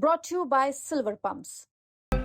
brought to you by Silver Pumps.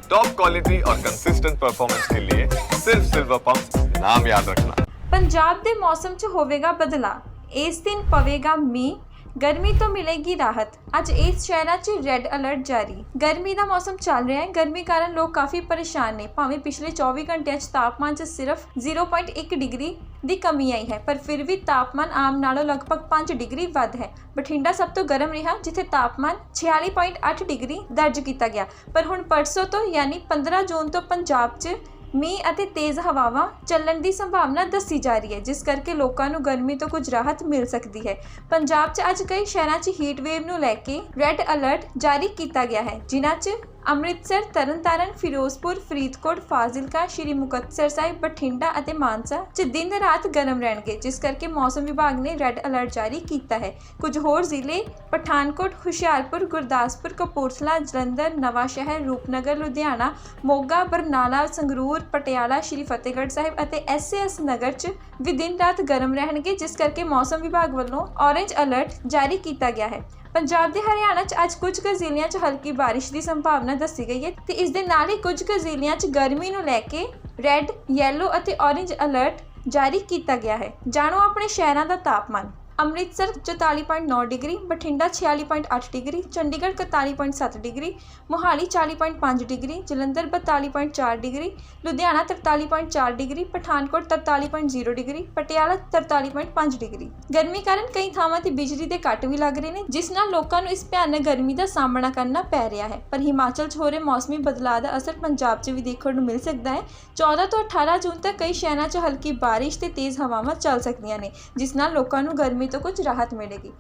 Top quality और consistent performance के लिए सिर्फ सिल्वर पंप नाम याद रखना ਪੰਜਾਬ ਦੇ ਮੌਸਮ 'ਚ ਹੋਵੇਗਾ ਬਦਲਾਅ ਇਸ ਦਿਨ ਪਵੇਗਾ ਮੀਂਹ ਗਰਮੀ ਤੋਂ ਮਿਲੇਗੀ ਰਾਹਤ। ਅੱਜ ਇਸ ਸ਼ਹਿਰਾਂ 'ਚ ਰੈੱਡ ਅਲਰਟ ਜਾਰੀ। ਗਰਮੀ ਦਾ ਮੌਸਮ ਚੱਲ ਰਿਹਾ ਹੈ। ਗਰਮੀ ਕਾਰਨ ਲੋਕ ਕਾਫੀ ਪਰੇਸ਼ਾਨ ਨੇ। ਭਾਵੇਂ ਪਿਛਲੇ 24 ਘੰਟਿਆਂ 'ਚ ਤਾਪਮਾਨ 'ਚ ਸਿਰਫ 0.1 ਡਿਗਰੀ ਦੀ ਕਮੀ ਆਈ ਹੈ, ਪਰ ਫਿਰ ਵੀ ਤਾਪਮਾਨ ਆਮ ਨਾਲੋਂ ਲਗਭਗ 5 ਡਿਗਰੀ ਵੱਧ ਹੈ। ਬਠਿੰਡਾ ਸਭ ਤੋਂ ਗਰਮ ਰਿਹਾ, ਜਿੱਥੇ ਤਾਪਮਾਨ 46.8 ਡਿਗਰੀ ਦਰਜ ਕੀਤਾ ਗਿਆ। ਪਰ ਹੁਣ ਪਰਸੋਂ ਤੋਂ, ਯਾਨੀ 15 ਜੂਨ ਤੋਂ ਪੰਜਾਬ 'ਚ ਮੀਂਹ ਅਤੇ ਤੇਜ਼ ਹਵਾਵਾਂ ਚੱਲਣ ਦੀ ਸੰਭਾਵਨਾ ਦੱਸੀ ਜਾ ਰਹੀ ਹੈ, ਜਿਸ ਕਰਕੇ ਲੋਕਾਂ ਨੂੰ ਗਰਮੀ ਤੋਂ ਕੁਝ ਰਾਹਤ ਮਿਲ ਸਕਦੀ ਹੈ। ਪੰਜਾਬ 'ਚ ਅੱਜ ਕਈ ਸ਼ਹਿਰਾਂ 'ਚ ਹੀਟ ਵੇਵ ਨੂੰ ਲੈ ਕੇ ਰੈੱਡ ਅਲਰਟ ਜਾਰੀ ਕੀਤਾ ਗਿਆ ਹੈ, ਜਿਨ੍ਹਾਂ 'ਚ ਅੰਮ੍ਰਿਤਸਰ, ਤਰਨਤਾਰਨ, ਫਿਰੋਜ਼ਪੁਰ, ਫਰੀਦਕੋਟ, ਫਾਜ਼ਿਲਕਾ, ਸ਼੍ਰੀ ਮੁਕਤਸਰ ਸਾਹਿਬ, ਬਠਿੰਡਾ ਅਤੇ ਮਾਨਸਾ 'ਚ ਦਿਨ ਰਾਤ ਗਰਮ ਰਹਿਣਗੇ, ਜਿਸ ਕਰਕੇ ਮੌਸਮ ਵਿਭਾਗ ਨੇ ਰੈੱਡ ਅਲਰਟ ਜਾਰੀ ਕੀਤਾ ਹੈ। ਕੁਝ ਹੋਰ ਜ਼ਿਲ੍ਹੇ, ਪਠਾਨਕੋਟ, ਹੁਸ਼ਿਆਰਪੁਰ, ਗੁਰਦਾਸਪੁਰ, ਕਪੂਰਥਲਾ, ਜਲੰਧਰ ਨਵਾਂ ਸ਼ਹਿਰ ਰੂਪਨਗਰ, ਲੁਧਿਆਣਾ, ਮੋਗਾ, ਬਰਨਾਲਾ, ਸੰਗਰੂਰ, ਪਟਿਆਲਾ, ਸ਼੍ਰੀ ਫਤਿਹਗੜ੍ਹ ਸਾਹਿਬ ਅਤੇ ਐਸਏਐਸ ਨਗਰ 'ਚ ਵੀ ਦਿਨ ਰਾਤ ਗਰਮ ਰਹਿਣਗੇ, ਜਿਸ ਕਰਕੇ ਮੌਸਮ ਵਿਭਾਗ ਵੱਲੋਂ ਔਰੇਂਜ ਅਲਰਟ ਜਾਰੀ ਕੀਤਾ ਗਿਆ ਹੈ। ਪੰਜਾਬ ਦੇ ਹਰਿਆਣਾ 'ਚ ਅੱਜ ਕੁਝ ਕੁ ਜ਼ਿਲ੍ਹਿਆਂ 'ਚ ਹਲਕੀ ਬਾਰਿਸ਼ ਦੀ ਸੰਭਾਵਨਾ ਦੱਸੀ ਗਈ ਹੈ ਤੇ ਇਸ ਦੇ ਨਾਲ ਹੀ ਕੁਝ ਕੁ ਜ਼ਿਲ੍ਹਿਆਂ 'ਚ ਗਰਮੀ ਨੂੰ ਲੈ ਕੇ ਰੈੱਡ ਯੈਲੋ ਅਤੇ ਔਰੇਂਜ ਅਲਰਟ ਜਾਰੀ ਕੀਤਾ ਗਿਆ ਹੈ। ਜਾਣੋ ਆਪਣੇ ਸ਼ਹਿਰਾਂ ਦਾ ਤਾਪਮਾਨ। Amritsar 44.9 degree, Bathinda 46.8 degree, Chandigarh 41.7 degree, Mohali 40.5 degree, Jalandhar 42.4 degree, Ludhiana 43.4 degree, Pathankot 43.0 degree, Patiala 43.5 degree. ਗਰਮੀ ਕਾਰਨ ਕਈ ਥਾਵਾਂ ਤੇ ਬਿਜਲੀ ਦੇ ਕੱਟ ਵੀ ਲੱਗ ਰਹੇ ਨੇ, ਜਿਸ ਨਾਲ ਲੋਕਾਂ ਨੂੰ ਇਸ ਭਿਆਨਕ ਗਰਮੀ ਦਾ ਸਾਹਮਣਾ ਕਰਨਾ ਪੈ ਰਿਹਾ ਹੈ। ਪਰ ਹਿਮਾਚਲ 'ਚ ਹੋ ਰਹੇ ਮੌਸਮੀ ਬਦਲਾਅ ਦਾ ਅਸਰ ਪੰਜਾਬ 'ਚ ਵੀ ਦੇਖਣ ਨੂੰ ਮਿਲ ਸਕਦਾ ਹੈ। 14 ਤੋਂ 18 ਜੂਨ ਤੱਕ ਕਈ ਸ਼ਹਿਰਾਂ 'ਚ ਹਲਕੀ ਬਾਰਿਸ਼ ਤੇ ਤੇਜ਼ ਹਵਾਵਾਂ ਚੱਲ ਸਕਦੀਆਂ ਨੇ, ਜਿਸ ਨਾਲ ਲੋਕਾਂ ਨੂੰ ਗਰਮੀ ਗਰਮੀ ਤੋਂ ਕੁਝ ਰਾਹਤ ਮਿਲੇਗੀ।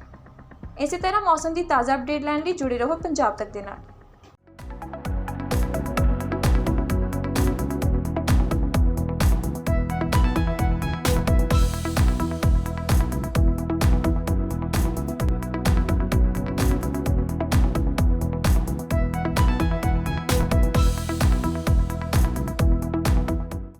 ਇਸੇ ਤਰ੍ਹਾਂ ਮੌਸਮ ਦੀ ਤਾਜ਼ਾ ਅਪਡੇਟ ਲੈਣ ਲਈ ਜੁੜੇ ਰਹੋ ਪੰਜਾਬ ਤੱਕ ਦੇ ਨਾਲ।